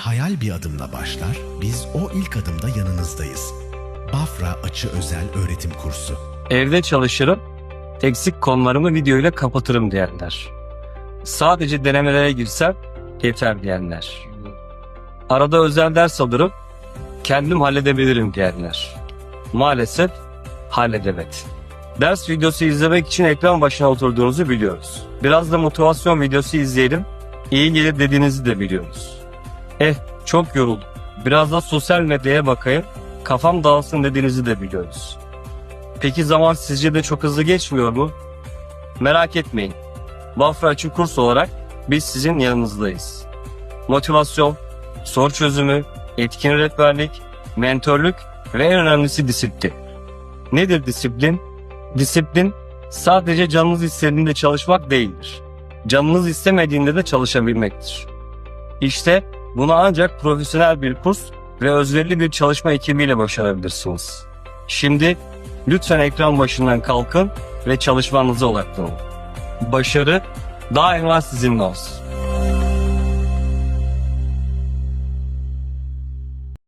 hayal bir adımla başlar, biz o ilk adımda yanınızdayız. Bafra Açı Özel Öğretim Kursu. Evde çalışırım, eksik konularımı videoyla kapatırım diyenler. Sadece denemelere girsem yeter diyenler. Arada özel ders alırım, kendim halledebilirim diyenler. Maalesef halledemedim. Ders videosu izlemek için ekran başına oturduğunuzu biliyoruz. Biraz da motivasyon videosu izleyelim, iyi gelir dediğinizi de biliyoruz. Eh, çok yoruldum. Biraz da sosyal medyaya bakayım, kafam dağılsın dediğinizi de biliyoruz. Peki zaman sizce de çok hızlı geçmiyor mu? Merak etmeyin. Bafra Açık Kurs olarak biz sizin yanınızdayız. Motivasyon, soru çözümü, etkin rehberlik, mentörlük ve en önemlisi disiplin. Nedir disiplin? Disiplin sadece canınız istediğinde çalışmak değildir. Canınız istemediğinde de çalışabilmektir. İşte bunu ancak profesyonel bir kurs ve özverili bir çalışma ekibiyle başarabilirsiniz. Şimdi lütfen ekran başından kalkın ve çalışmanıza odaklanın. Başarı daima sizinle olsun.